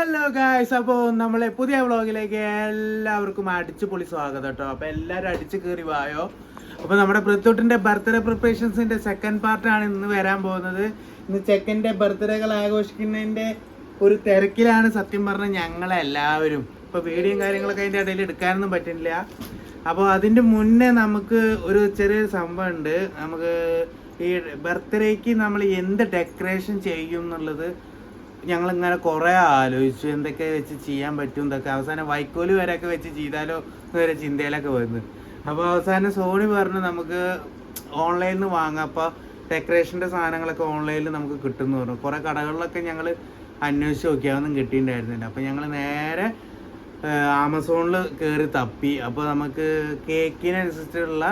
Hello guys അപ്പോൾ നമ്മളെ പുതിയ വ്ളോഗിലേക്ക് എല്ലാവർക്കും അടിച്ചു പൊളി സ്വാഗതം കേട്ടോ. അപ്പോൾ എല്ലാവരും അടിച്ചു കയറി വായോ? അപ്പോൾ നമ്മുടെ പൃഥ്വിട്ടിന്റെ ബർത്ത്ഡേ പ്രിപ്പറേഷൻസിന്റെ സെക്കൻഡ് പാർട്ടാണ് ഇന്ന് വരാൻ പോകുന്നത്. ഇന്ന് ചെക്കന്റെ ബർത്ത്ഡേകൾ ആഘോഷിക്കുന്നതിന്റെ ഒരു തിരക്കിലാണ് സത്യം പറഞ്ഞാൽ ഞങ്ങളെല്ലാവരും. ഇപ്പോൾ വീഡിയോയും കാര്യങ്ങളൊക്കെ അതിന്റെ ഇടയിൽ എടുക്കാനൊന്നും പറ്റുന്നില്ല അപ്പോൾ അതിന്റെ മുന്നേ നമുക്ക് ഒരു ചെറിയൊരു സംഭവം ഉണ്ട്. നമുക്ക് ഈ ബർത്ത്ഡേക്ക് നമ്മൾ എന്ത് ഡെക്കറേഷൻ ചെയ്യും എന്നുള്ളത് ഞങ്ങൾ ഇങ്ങനെ കുറേ ആലോചിച്ചു എന്തൊക്കെ വെച്ച് ചെയ്യാൻ പറ്റും എന്തൊക്കെ അവസാനം വൈക്കോൽ വരെയൊക്കെ വെച്ച് ചെയ്താലോ വരെ ചിന്തയിലൊക്കെ വന്നു. അപ്പോൾ അവസാനം സോണി പറഞ്ഞു നമുക്ക് ഓൺലൈനിൽ നിന്ന് വാങ്ങാം. അപ്പോൾ ഡെക്കറേഷന്റെ സാധനങ്ങളൊക്കെ ഓൺലൈനിൽ നമുക്ക് കിട്ടുമെന്ന് പറഞ്ഞു. കുറേ കടകളിലൊക്കെ ഞങ്ങൾ അന്വേഷിച്ച് നോക്കി അതൊന്നും കിട്ടിയിട്ടുണ്ടായിരുന്നില്ല. അപ്പോൾ ഞങ്ങൾ നേരെ ആമസോണിൽ കയറി തപ്പി. അപ്പോൾ നമുക്ക് കേക്കിനനുസരിച്ചുള്ള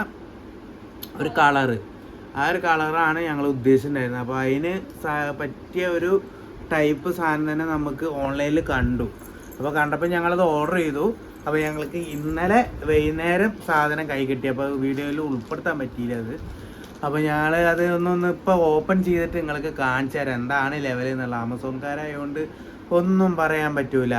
ഒരു കളറ്. ആ ഒരു കളറാണ് ഞങ്ങൾ ഉദ്ദേശിച്ചിട്ടുണ്ടായിരുന്നത്. അപ്പോൾ അതിന് പറ്റിയ ഒരു ടൈപ്പ് സാധനം തന്നെ നമുക്ക് ഓൺലൈനിൽ കണ്ടു. അപ്പോൾ കണ്ടപ്പോൾ ഞങ്ങളത് ഓർഡർ ചെയ്തു. അപ്പോൾ ഞങ്ങൾക്ക് ഇന്നലെ വൈകുന്നേരം സാധനം കൈ കിട്ടി. അപ്പോൾ വീഡിയോയിൽ ഉൾപ്പെടുത്താൻ പറ്റിയില്ല അത്. അപ്പോൾ ഞങ്ങൾ അത് ഒന്നൊന്ന് ഇപ്പോൾ ഓപ്പൺ ചെയ്തിട്ട് നിങ്ങൾക്ക് കാണിച്ചു തരാം. എന്താണ് ലെവൽ എന്നുള്ള ആമസോൺകാരായതുകൊണ്ട് ഒന്നും പറയാൻ പറ്റൂല.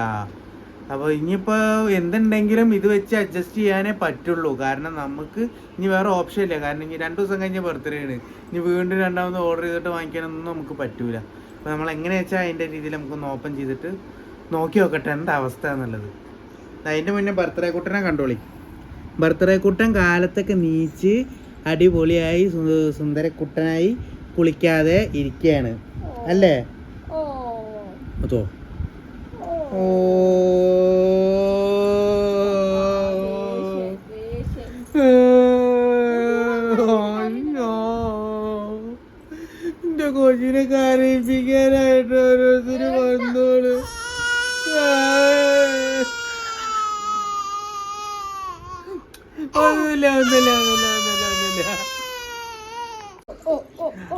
അപ്പോൾ ഇനിയിപ്പോൾ എന്തുണ്ടെങ്കിലും ഇത് വെച്ച് അഡ്ജസ്റ്റ് ചെയ്യാനേ പറ്റുള്ളൂ. കാരണം നമുക്ക് ഇനി വേറെ ഓപ്ഷൻ ഇല്ല. കാരണം ഇനി രണ്ട് ദിവസം കഴിഞ്ഞ ബർത്ത്ഡേ ആണ്. ഇനി വീണ്ടും രണ്ടാമത് ഓർഡർ ചെയ്തിട്ട് വാങ്ങിക്കാനൊന്നും നമുക്ക് പറ്റൂല. അപ്പോൾ നമ്മൾ എങ്ങനെ വെച്ചാൽ അതിന്റെ രീതിയിൽ നമുക്കൊന്ന് ഓപ്പൺ ചെയ്തിട്ട് നോക്കി നോക്കട്ടെ എന്താ അവസ്ഥ എന്നുള്ളത്. അതിന്റെ മുന്നേ ബർത്ത്ഡേ കുട്ടനെ കണ്ടോളി. ബർത്ത്ഡേ കുട്ടൻ കാലത്തൊക്കെ നീച്ച് അടിപൊളിയായി സുന്ദര സുന്ദരക്കുട്ടനായി കുളിക്കാതെ ഇരിക്കുകയാണ് അല്ലേ? അതോ? ഓ.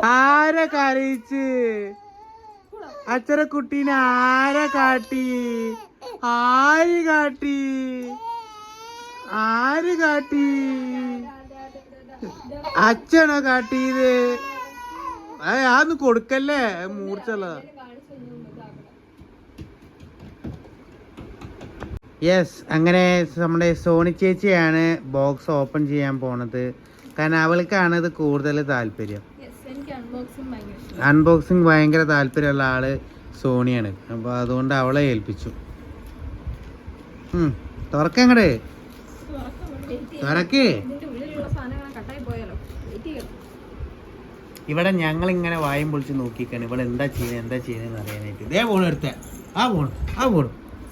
ആരെ കരയിച്ച്? അച്ഛനെ കുട്ടീനെ ആരെ കാട്ടി? ആര് കാട്ടി? ആര് കാട്ടി? അച്ഛനോ കാട്ടിയത്? അതൊന്നും കൊടുക്കല്ലേ? മൂർച്ചുള്ളതാ യെസ് അങ്ങനെ നമ്മുടെ സോണി ചേച്ചിയാണ് ബോക്സ് ഓപ്പൺ ചെയ്യാൻ പോണത്. കാരണം അവൾക്കാണ് ഇത് കൂടുതൽ താല്പര്യം. അൺബോക്സിങ് ഭയങ്കര താല്പര്യമുള്ള ആൾ സോണിയാണ് അപ്പോൾ അതുകൊണ്ട് അവളെ ഏൽപ്പിച്ചു തുറക്കങ്ങടേ തുറക്കേ ഇവിടെ ഞങ്ങൾ ഇങ്ങനെ വായും പൊളിച്ച് നോക്കിക്കാണ് ഇവിടെ എന്താ ചെയ്യുന്നത് എന്താ ചെയ്യുന്നതെന്ന് അറിയാനായിട്ട് ഇതേ പോണു എടുത്ത ആ പോണു ആ പോണു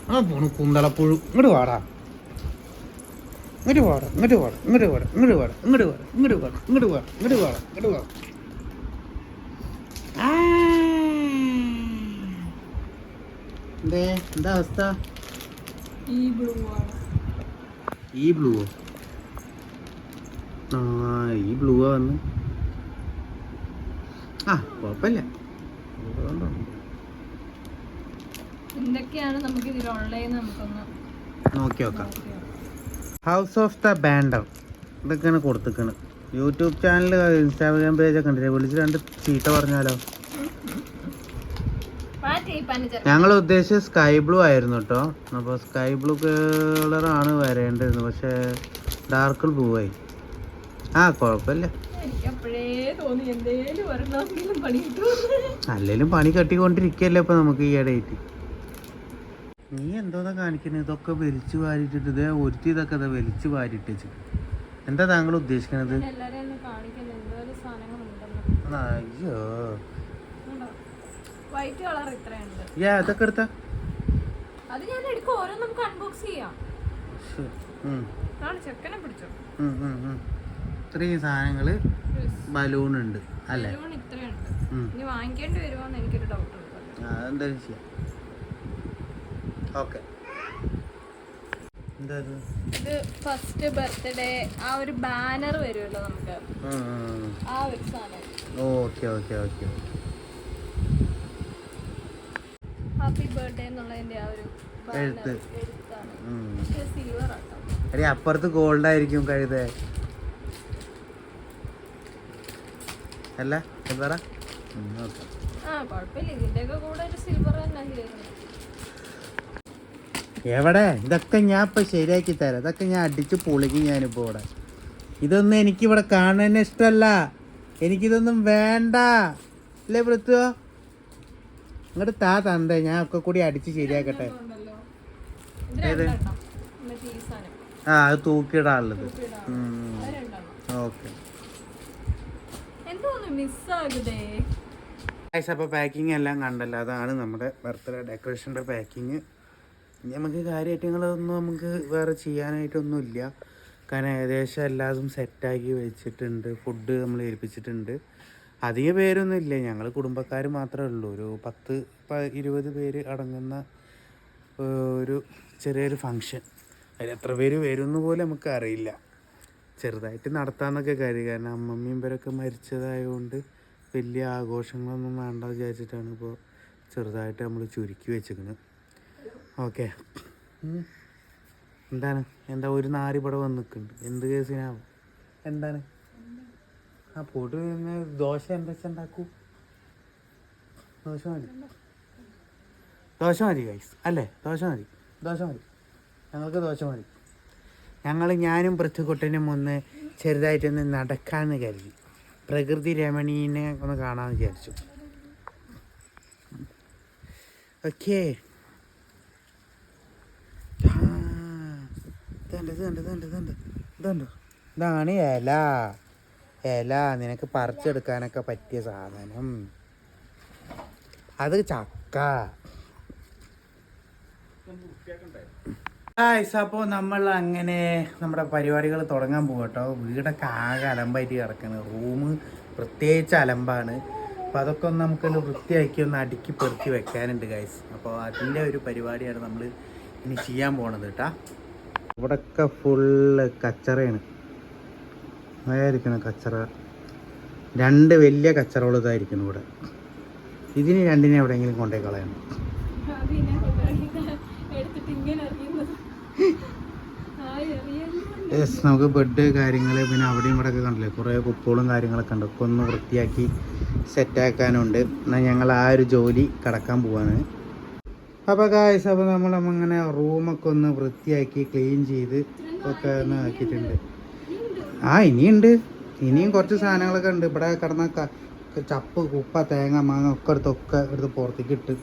ആ പോണു കുന്തളപ്പുഴു ഇങ്ങോട്ട് വാടാ ഇങ്ങോട്ട് വാടാ ഇങ്ങോട്ട് വാടാ ഇങ്ങോട്ട് വാടാ ഇങ്ങോട്ട് വാടാ ഇങ്ങോട്ട് വാടാ ഇങ്ങോട്ട് വാടാ ഇങ്ങോട്ട് വാടാ ഇങ്ങോട്ട് വാടാ ഇങ്ങോട്ട് വാടാ. എന്തേ എന്താ അവസ്ഥ? ഈ ബ്ലൂ ആണ്. ഈ ബ്ലൂവോ ആ ഈ ബ്ലൂവാ വന്ന്. ആ കുഴപ്പമില്ല. എന്തൊക്കെയാണ് നമുക്ക് ഇതിൽ ഓൺലൈൻ നമുക്കൊന്ന് നോക്കി നോക്കാം. ഹൗസ് ഓഫ് ദ ബാൻഡർ ഇതൊക്കെയാണ് കൊടുത്തിക്കണ് യൂട്യൂബ് ചാനൽ ഇൻസ്റ്റാഗ്രാം പേജൊക്കെ ഉണ്ടല്ലേ വിളിച്ച് രണ്ട് ചീത്ത പറഞ്ഞാലോ? ഞങ്ങൾ ഉദ്ദേശിച്ച സ്കൈ ബ്ലൂ ആയിരുന്നു കേട്ടോ. അപ്പോൾ സ്കൈ ബ്ലൂ കളറാണ് വരേണ്ടിരുന്നത്. പക്ഷെ ഡാർക്ക് ബ്ലൂ ആയി. ആ കുഴപ്പമില്ല. പണി കിട്ടും അല്ലേലും പണി കട്ടിക്കൊണ്ടിരിക്കല്ലേ ഇപ്പൊ നമുക്ക് ഈ ഇടയിട്ട്. നീ എന്തോന്നാ കാണിക്കുന്നത് ഇതൊക്കെ വലിച്ചു വാരിട്ടിട്ട് ഇതേ ഒരുത്തി ഇതൊക്കെ ഇതാ വലിച്ചു വാരിട്ടിച്ച് എന്താ താങ്കൾ സാധനങ്ങളുണ്ടെന്ന് അയ്യോ. White colour ഇത്രയുണ്ട്. യാ അതൊക്കെ എടുത്ത. അത് ഞാൻ എടുക്കും. ഓരോ നമുക്ക് അൺബോക്സ് ചെയ്യാം. ചെക്കനെ പിടിച്ചോ. ഇത്രയും സാധനങ്ങൾ ബലൂൺ ഉണ്ട് അല്ലേ? ഇത്രയുണ്ട്. ഇനി വാങ്ങിക്കേണ്ടി വരുമോ എനിക്കൊരു ഡൗട്ട് ഉണ്ട്. ആ, എന്തായാലും ചെയ്യാം. ഓക്കെ. ഇത്? ഫസ്റ്റ് ബർത്ത്ഡേ ആ ഒരു ബാനർ വരുമല്ലോ നമുക്ക്. ആ ഒരു സാധനം. Okay okay okay. Happy birthday എന്നുള്ളതിന്റെ ആ ഒരു എഴുത്ത്. സിൽവർ എടി അപ്പുറത്ത് ഗോൾഡ് ആയിരിക്കും കഴുത. അല്ല പറ. എവിടെ? ഇതൊക്കെ ഞാൻ ഇപ്പൊ ശരിയാക്കി തരാം. ഇതൊക്കെ ഞാൻ അടിച്ച് പൊളിക്കും ഞാനിപ്പോ ഇവിടെ. ഇതൊന്നും എനിക്കിവിടെ കാണാൻ ഇഷ്ടമല്ല എനിക്കിതൊന്നും വേണ്ട. അല്ലേ പൃഥ്വ? ഇങ്ങോട്ട് താ തന്തേ ഞാൻ ഒക്കെ കൂടി അടിച്ച് ശരിയാക്കട്ടെ. ഏത്? ആ അത് തൂക്കിയിടാനുള്ളത്. ഓക്കെ. അപ്പോൾ പാക്കിംഗ് എല്ലാം കണ്ടല്ലോ. അതാണ് നമ്മുടെ ബർത്ത്ഡേ ഡെക്കറേഷന്റെ പാക്കിങ് ഇനി നമുക്ക് കാര്യമായിട്ടൊന്നും നമുക്ക് വേറെ ചെയ്യാനായിട്ടൊന്നുമില്ല. കാരണം ഏകദേശം എല്ലാതും സെറ്റാക്കി വെച്ചിട്ടുണ്ട്. ഫുഡ് നമ്മൾ ഏൽപ്പിച്ചിട്ടുണ്ട് അധിക പേരൊന്നും ഇല്ല. ഞങ്ങൾ കുടുംബക്കാർ മാത്രമേ ഉള്ളൂ. ഒരു പത്ത് ഇരുപത് പേര് അടങ്ങുന്ന ഒരു ചെറിയൊരു ഫങ്ഷൻ അതിൽ എത്ര പേര് വരുമെന്ന് പോലും നമുക്ക് അറിയില്ല. ചെറുതായിട്ട് നടത്താമെന്നൊക്കെ കാര്യം കാരണം അമ്മമ്മയും പേരൊക്കെ മരിച്ചതായതുകൊണ്ട് വലിയ ആഘോഷങ്ങളൊന്നും വേണ്ട വിചാരിച്ചിട്ടാണ് ഇപ്പോൾ ചെറുതായിട്ട് നമ്മൾ ചുരുക്കി വെച്ചിരിക്കുന്നത് ഓക്കെ. എന്താണ്? എന്താ ഒരു നാരിപട വന്നിട്ടുണ്ട് എന്ത് കേസിനാവും? എന്താണ്? ആ പൊടി പിന്നെ ദോശ എന്താ വെച്ചാൽ ഉണ്ടാക്കൂ? ദോശ മതി. ദോശ മതി ഗൈസ് അല്ലേ? ദോശ മതി. ദോശ മതി. ഞങ്ങൾക്ക് ദോശ മതി. ഞങ്ങൾ ഞാനും പൃഥ്വിക്കുട്ടനും ഒന്ന് ചെറുതായിട്ടൊന്ന് നടക്കാമെന്ന് കരുതി. പ്രകൃതി രമണീനെ ഒന്ന് കാണാമെന്ന് വിചാരിച്ചു. ഓക്കേ. ഇതുണ്ട് ഇതുണ്ട് ഇതുണ്ട് ഇതുണ്ട് ഇതുണ്ട്. ഇതാണ് ഇല. ഇല നിനക്ക് പറിച്ചെടുക്കാനൊക്കെ പറ്റിയ സാധനം. അത് ചക്ക. അപ്പോൾ നമ്മൾ അങ്ങനെ നമ്മുടെ പരിപാടികൾ തുടങ്ങാൻ പോകും കേട്ടോ വീടൊക്കെ ആകെ അലമ്പായിട്ട് കിടക്കണം. റൂം പ്രത്യേകിച്ച് അലമ്പാണ്. അപ്പോൾ അതൊക്കെ ഒന്ന് നമുക്കൊന്ന് വൃത്തിയാക്കി ഒന്ന് അടുക്കി പെറുക്കി വെക്കാനുണ്ട് ഗൈസ് അപ്പോൾ അതിന്റെ ഒരു പരിപാടിയാണ് നമ്മൾ ഇനി ചെയ്യാൻ പോണത് കേട്ടാ ഇവിടെയൊക്കെ ഫുള്ള് കച്ചറയാണ്. അതായിരിക്കണം കച്ചറ. രണ്ട് വലിയ കച്ചറകൾ ഇതായിരിക്കണം ഇവിടെ. ഇതിന് രണ്ടിനെ എവിടെയെങ്കിലും കൊണ്ടുപോയി കളയണം. യെസ് നമുക്ക് ബെഡ് കാര്യങ്ങൾ പിന്നെ അവിടെയും ഇവിടെ ഒക്കെ കണ്ടില്ലേ? കുറേ കുപ്പുകളും കാര്യങ്ങളൊക്കെ ഉണ്ട്. ഒക്കെ ഒന്ന് വൃത്തിയാക്കി സെറ്റാക്കാനുണ്ട് എന്നാൽ ഞങ്ങൾ ആ ഒരു ജോലി കടക്കാൻ പോവാണ്. അപ്പോൾ കായസ് അപ്പോൾ നമ്മൾ അങ്ങനെ റൂമൊക്കെ ഒന്ന് വൃത്തിയാക്കി ക്ലീൻ ചെയ്ത് ഒക്കെ ഒന്ന് ആക്കിയിട്ടുണ്ട്. ആ ഇനിയുണ്ട്. ഇനിയും കുറച്ച് സാധനങ്ങളൊക്കെ ഉണ്ട്. ഇവിടെ കിടന്ന ചപ്പ് കുപ്പ തേങ്ങ മാങ്ങ ഒക്കെ എടുത്തൊക്കെ എടുത്ത് പുറത്തേക്ക് ഇട്ട്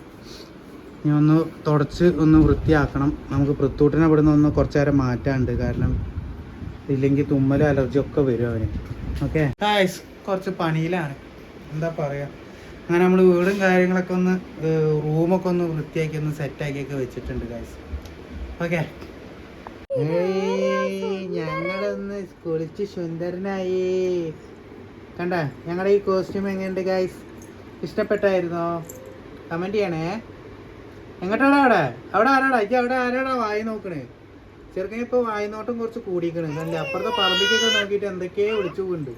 ഇനി ഒന്ന് തുടച്ച് ഒന്ന് വൃത്തിയാക്കണം. നമുക്ക് പൃത്തൂട്ടിനെ അവിടെ നിന്ന് ഒന്ന് കുറച്ച് നേരം മാറ്റാണ്ട് കാരണം ഇല്ലെങ്കിൽ തുമ്മൽ അലർജി ഒക്കെ വരും അവന്. ഓക്കെ? കുറച്ച് പണിയിലാണ്. എന്താ പറയാ? അങ്ങനെ നമ്മൾ വീടും കാര്യങ്ങളൊക്കെ ഒന്ന് റൂമൊക്കെ ഒന്ന് വൃത്തിയാക്കി ഒന്ന് സെറ്റാക്കിയൊക്കെ വെച്ചിട്ടുണ്ട് ഗായ്സ് ഓക്കെ? ഞങ്ങളൊന്ന് കുളിച്ച് സുന്ദരനായി. കണ്ട? ഞങ്ങളുടെ ഈ കോസ്റ്റ്യൂം എങ്ങനെയുണ്ട് ഗൈസ് ഇഷ്ടപ്പെട്ടായിരുന്നോ? കമന്റ് ചെയ്യണേ. എങ്ങോട്ടാടാ അവിടെ? അവിടെ ആരാടാ? ഇജ്ജ് അവിടെ ആരാടാ വായി നോക്കണേ? ചെറുക്കൻ ഇപ്പൊ വായി നോട്ടം കുറച്ച് കൂടിക്കണ് നല്ല അപ്പുറത്തെ പറമ്പിക്കൊക്കെ നോക്കിയിട്ട് എന്തൊക്കെയോ വിളിച്ചു പോകുന്നുണ്ട്